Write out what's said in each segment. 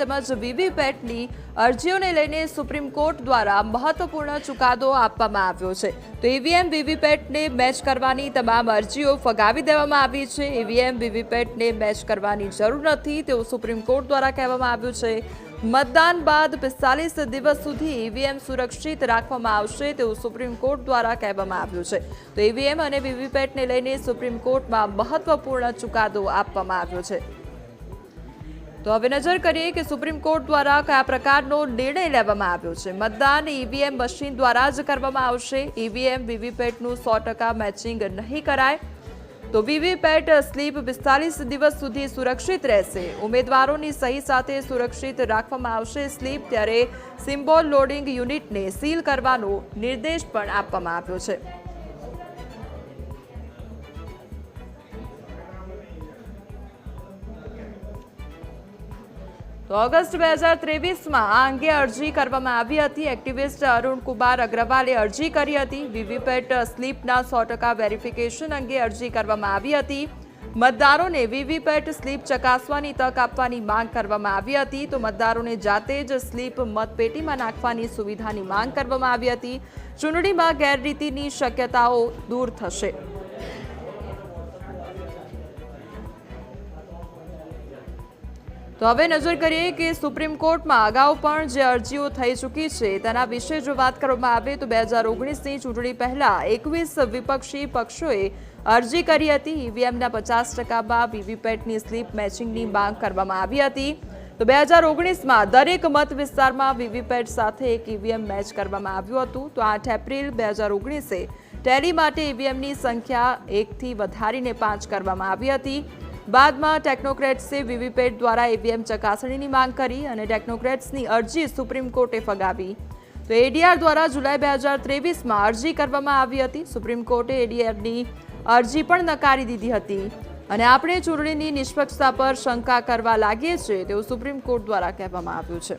તેમજ વીવીપેટની અરજીઓને લઈને સુપ્રીમ કોર્ટ દ્વારા મહત્વપૂર્ણ ચુકાદો આપવામાં આવ્યો છે. તો ઈવીએમ, વીવીપેટને મેચ કરવાની તમામ અરજીઓ ફગાવી દેવામાં આવી છે. ઈવીએમ, વીવીપેટને મેચ કરવાની જરૂર નથી તેવું સુપ્રીમ કોર્ટ દ્વારા કહેવામાં આવ્યું છે. મતદાન બાદ પિસ્તાલીસ દિવસ સુધી ઈવીએમ સુરક્ષિત રાખવામાં આવશે તેવું સુપ્રીમ કોર્ટ દ્વારા કહેવામાં આવ્યું છે. તો ઈવીએમ અને વીવીપેટને લઈને સુપ્રીમ કોર્ટમાં મહત્વપૂર્ણ ચુકાદો આપવામાં આવ્યો છે. તો હવે નજર કરીએ કે સુપ્રીમ કોર્ટ દ્વારા કયા પ્રકારનો નિર્ણય લેવામાં આવ્યો છે. મતદાન ઈવીએમ મશીન દ્વારા જ કરવામાં આવશે. ઈવીએમ, વીવીપેટનું સો ટકા મેચિંગ નહીં કરાય. તો વીવીપેટ સ્લીપ પિસ્તાલીસ દિવસ સુધી સુરક્ષિત રહેશે. ઉમેદવારોની સહી સાથે સુરક્ષિત રાખવામાં આવશે સ્લીપ, ત્યારે સિમ્બોલ લોડિંગ યુનિટને સીલ કરવાનો નિર્દેશ પણ આપવામાં આવ્યો છે. તો ઓગસ્ટ બે હજાર ત્રેવીસમાં આ અંગે અરજી કરવામાં આવી હતી. એક્ટિવિસ્ટ અરુણ કુમાર અગ્રવાલે અરજી કરી હતી. વીવીપેટ સ્લીપના સો ટકા વેરિફિકેશન અંગે અરજી કરવામાં આવી હતી. મતદારોને વીવીપેટ સ્લીપ ચકાસવાની તક આપવાની માંગ કરવામાં આવી હતી. તો મતદારોને જાતે જ સ્લીપ મતપેટીમાં નાખવાની સુવિધાની માંગ કરવામાં આવી હતી. ચૂંટણીમાં ગેરરીતિની શક્યતાઓ દૂર થશે. તો હવે નજર કરીએ કે સુપ્રીમ કોર્ટમાં અગાઉ પણ જે અરજીઓ થઈ ચૂકી છે, તેના વિશે જો વાત કરવામાં આવે તો બે હજાર ઓગણીસની ચૂંટણી પહેલાં એકવીસ વિપક્ષી પક્ષોએ અરજી કરી હતી. ઈવીએમના પચાસ ટકામાં વીવીપેટની સ્લીપ મેચિંગની માંગ કરવામાં આવી હતી. તો બે હજાર ઓગણીસમાં દરેક મત વિસ્તારમાં વીવીપેટ સાથે એક ઈવીએમ મેચ કરવામાં આવ્યું હતું. તો આઠ એપ્રિલ બે હજાર ઓગણીસે ટેલી માટે ઈવીએમની સંખ્યા એકથી વધારીને પાંચ કરવામાં આવી હતી. બાદમાં ટેકનોક્રેટ્સે વીવીપેટ દ્વારા ઈવીએમ ચકાસણીની માંગ કરી અને ટેકનોક્રેટ્સની અરજી સુપ્રીમ કોર્ટે ફગાવી. તો એડીઆર દ્વારા જુલાઈ બે હજાર ત્રેવીસમાં અરજી કરવામાં આવી હતી. સુપ્રીમ કોર્ટે એડીઆરની અરજી પણ નકારી દીધી હતી. અને આપણે ચૂંટણીની નિષ્પક્ષતા પર શંકા કરવા લાગીએ છીએ તેવું સુપ્રીમ કોર્ટ દ્વારા કહેવામાં આવ્યું છે.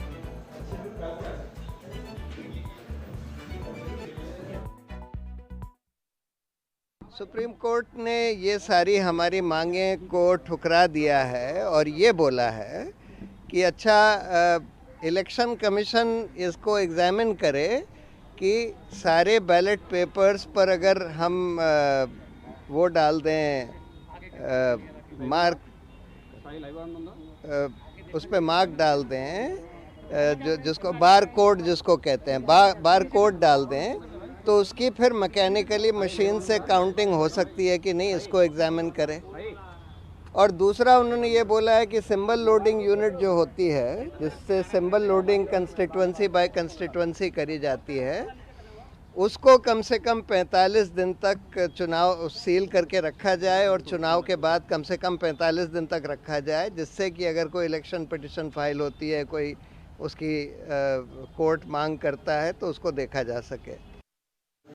सुप्रीम कोर्ट ने ये सारी हमारी मांगें को ठुकरा दिया है और ये बोला है कि अच्छा इलेक्शन कमीशन इसको एग्जामिन करे कि सारे बैलेट पेपर्स पर अगर हम अ, वो डाल दें अ, मार्क उस पर मार्क डाल दें जो जिसको बार कोड जिसको कहते हैं बा, बार कोड डाल दें तो उसकी फिर मैकेनिकली मशीन से काउंटिंग हो सकती है कि नहीं, इसको एग्जामिन करें। और दूसरा उन्होंने ये बोला है कि सिंबल लोडिंग यूनिट जो होती है, जिससे symbol loading constituency by constituency करी जाती है, उसको कम से कम 45 दिन तक चुनाव सील करके रखा जाए और चुनाव के बाद कम से कम 45 दिन तक रखा जाए, जिससे कि अगर कोई इलेक्शन पिटिशन फ़ाइल होती है, कोई उसकी कोर्ट मांग करता है तो उसको देखा जा सके।